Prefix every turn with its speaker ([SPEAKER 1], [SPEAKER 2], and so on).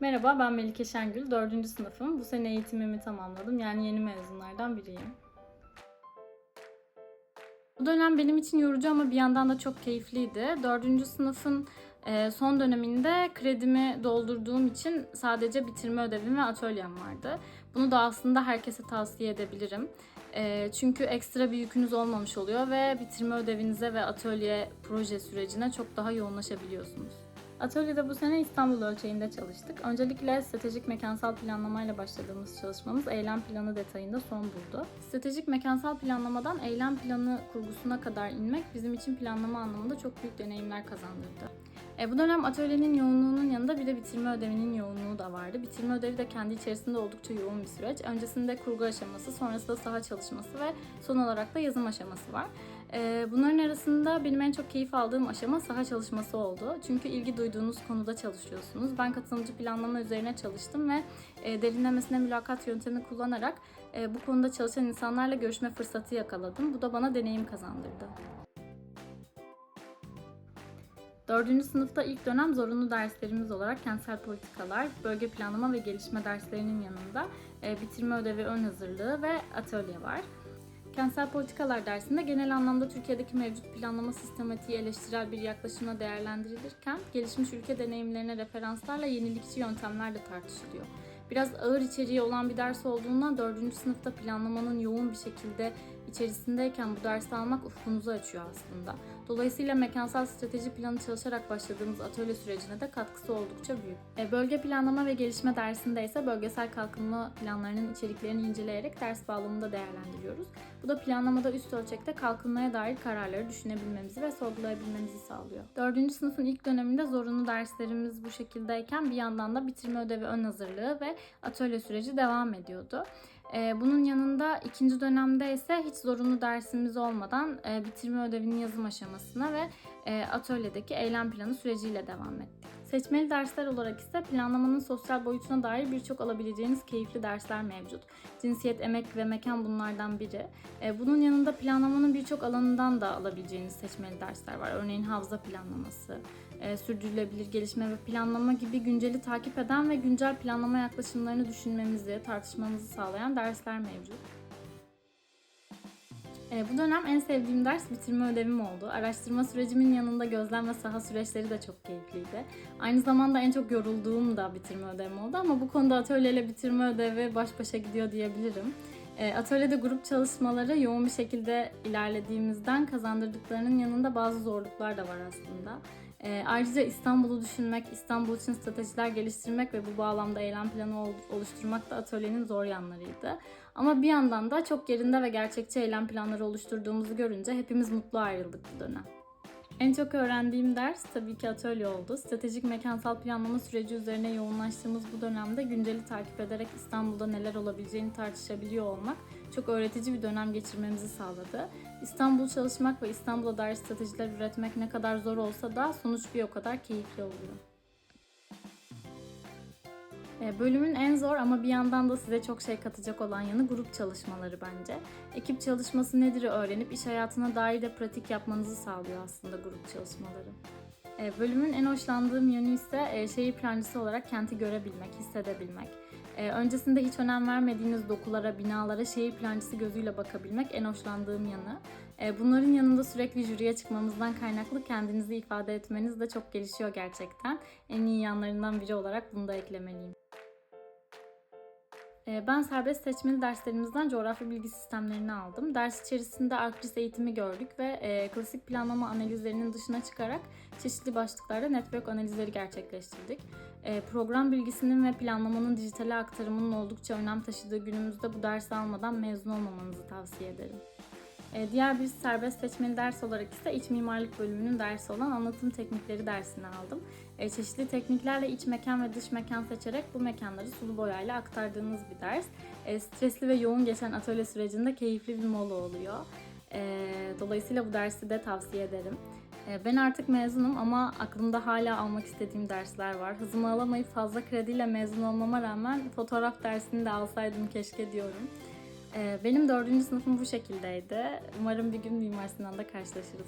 [SPEAKER 1] Merhaba ben Melike Şengül, 4. sınıfım. Bu sene eğitimimi tamamladım. Yani yeni mezunlardan biriyim. Bu dönem benim için yorucu ama bir yandan da çok keyifliydi. 4. sınıfın e, son döneminde kredimi doldurduğum için sadece bitirme ödevim ve atölyem vardı. Bunu da aslında herkese tavsiye edebilirim. E, Çünkü ekstra bir yükünüz olmamış oluyor ve bitirme ödevinize ve atölye proje sürecine çok daha yoğunlaşabiliyorsunuz. Atölyede bu sene İstanbul ölçeğinde çalıştık. Öncelikle stratejik mekansal planlamayla başladığımız çalışmamız eylem planı detayında son buldu. Stratejik mekansal planlamadan eylem planı kurgusuna kadar inmek bizim için planlama anlamında çok büyük deneyimler kazandırdı. E, bu dönem atölyenin yoğunluğunun yanında bir de bitirme ödevinin yoğunluğu da vardı. Bitirme ödevi de kendi içerisinde oldukça yoğun bir süreç. Öncesinde kurgu aşaması, sonrasında saha çalışması ve son olarak da yazım aşaması var. E, bunların arasında benim en çok keyif aldığım aşama saha çalışması oldu. Çünkü ilgi duyduğunuz konuda çalışıyorsunuz. Ben katılımcı planlama üzerine çalıştım ve e, derinlemesine mülakat yöntemi kullanarak e, bu konuda çalışan insanlarla görüşme fırsatı yakaladım. Bu da bana deneyim kazandırdı. Dördüncü sınıfta ilk dönem zorunlu derslerimiz olarak kentsel politikalar, bölge planlama ve gelişme derslerinin yanında e, bitirme ödevi ön hazırlığı ve atölye var. Kentsel politikalar dersinde genel anlamda Türkiye'deki mevcut planlama sistematiği eleştirel bir yaklaşımla değerlendirilirken gelişmiş ülke deneyimlerine referanslarla yenilikçi yöntemler de tartışılıyor. Biraz ağır içeriği olan bir ders olduğundan 4. sınıfta planlamanın yoğun bir şekilde içerisindeyken bu dersi almak ufkunuzu açıyor aslında. Dolayısıyla mekansal strateji planı çalışarak başladığımız atölye sürecine de katkısı oldukça büyük. E, bölge planlama ve gelişme dersinde ise bölgesel kalkınma planlarının içeriklerini inceleyerek ders bağlamında değerlendiriyoruz. Bu da planlamada üst ölçekte kalkınmaya dair kararları düşünebilmemizi ve sorgulayabilmemizi sağlıyor. 4. sınıfın ilk döneminde zorunlu derslerimiz bu şekildeyken bir yandan da bitirme ödevi ön hazırlığı ve atölye süreci devam ediyordu. Ee, Bunun yanında ikinci dönemde ise hiç zorunlu dersimiz olmadan e, bitirme ödevinin yazım aşamasına ve e, atölyedeki eylem planı süreciyle devam ettik. Seçmeli dersler olarak ise planlamanın sosyal boyutuna dair birçok alabileceğiniz keyifli dersler mevcut. Cinsiyet, emek ve mekan bunlardan biri. E, Bunun yanında planlamanın birçok alanından da alabileceğiniz seçmeli dersler var. Örneğin hafıza planlaması, e, sürdürülebilir gelişme ve planlama gibi günceli takip eden ve güncel planlama yaklaşımlarını düşünmemizi, tartışmamızı sağlayan dersler mevcut. E, bu dönem en sevdiğim ders bitirme ödevim oldu. Araştırma sürecimin yanında gözlem ve saha süreçleri de çok keyifliydi. Aynı zamanda en çok yorulduğum da bitirme ödevim oldu ama bu konuda atölyeyle bitirme ödevi baş başa gidiyor diyebilirim. E, Atölyede grup çalışmaları yoğun bir şekilde ilerlediğimizden kazandırdıklarının yanında bazı zorluklar da var aslında. E, ayrıca İstanbul'u düşünmek, İstanbul için stratejiler geliştirmek ve bu bağlamda eylem planı ol- oluşturmak da atölyenin zor yanlarıydı. Ama bir yandan da çok yerinde ve gerçekçi eylem planları oluşturduğumuzu görünce hepimiz mutlu ayrıldık bu dönem. En çok öğrendiğim ders tabii ki atölye oldu. Stratejik mekansal planlama süreci üzerine yoğunlaştığımız bu dönemde günceli takip ederek İstanbul'da neler olabileceğini tartışabiliyor olmak çok öğretici bir dönem geçirmemizi sağladı. İstanbul çalışmak ve İstanbul'a dair stratejiler üretmek ne kadar zor olsa da sonuç bir o kadar keyifli oluyor. E, Bölümün en zor ama bir yandan da size çok şey katacak olan yanı grup çalışmaları bence. Ekip çalışması nedir öğrenip iş hayatına dair de pratik yapmanızı sağlıyor aslında grup çalışmaları. E, Bölümün en hoşlandığım yönü ise e, şehir plancısı olarak kenti görebilmek, hissedebilmek. E, Öncesinde hiç önem vermediğiniz dokulara, binalara şehir plancısı gözüyle bakabilmek en hoşlandığım yanı. E, Bunların yanında sürekli jüriye çıkmamızdan kaynaklı kendinizi ifade etmeniz de çok gelişiyor gerçekten. En iyi yanlarından biri olarak bunu da eklemeliyim. Ee, Ben serbest seçmeli derslerimizden coğrafya bilgi sistemlerini aldım. Ders içerisinde ARKRIS eğitimi gördük ve e, klasik planlama analizlerinin dışına çıkarak çeşitli başlıklarda network analizleri gerçekleştirdik. E, program bilgisinin ve planlamanın dijitale aktarımının oldukça önem taşıdığı günümüzde bu dersi almadan mezun olmamanızı tavsiye ederim. E, Diğer bir serbest seçmeli ders olarak ise iç mimarlık bölümünün dersi olan anlatım teknikleri dersini aldım. E, Çeşitli tekniklerle iç mekan ve dış mekan seçerek bu mekanları sulu boyayla aktardığınız bir ders. E, Stresli ve yoğun geçen atölye sürecinde keyifli bir mola oluyor. Dolayısıyla bu dersi de tavsiye ederim. Ben artık mezunum ama aklımda hala almak istediğim dersler var. Hızımı alamayıp fazla krediyle mezun olmama rağmen fotoğraf dersini de alsaydım keşke diyorum. Ee, Benim dördüncü sınıfım bu şekildeydi. Umarım bir gün Mimar Sinan'da karşılaşırız.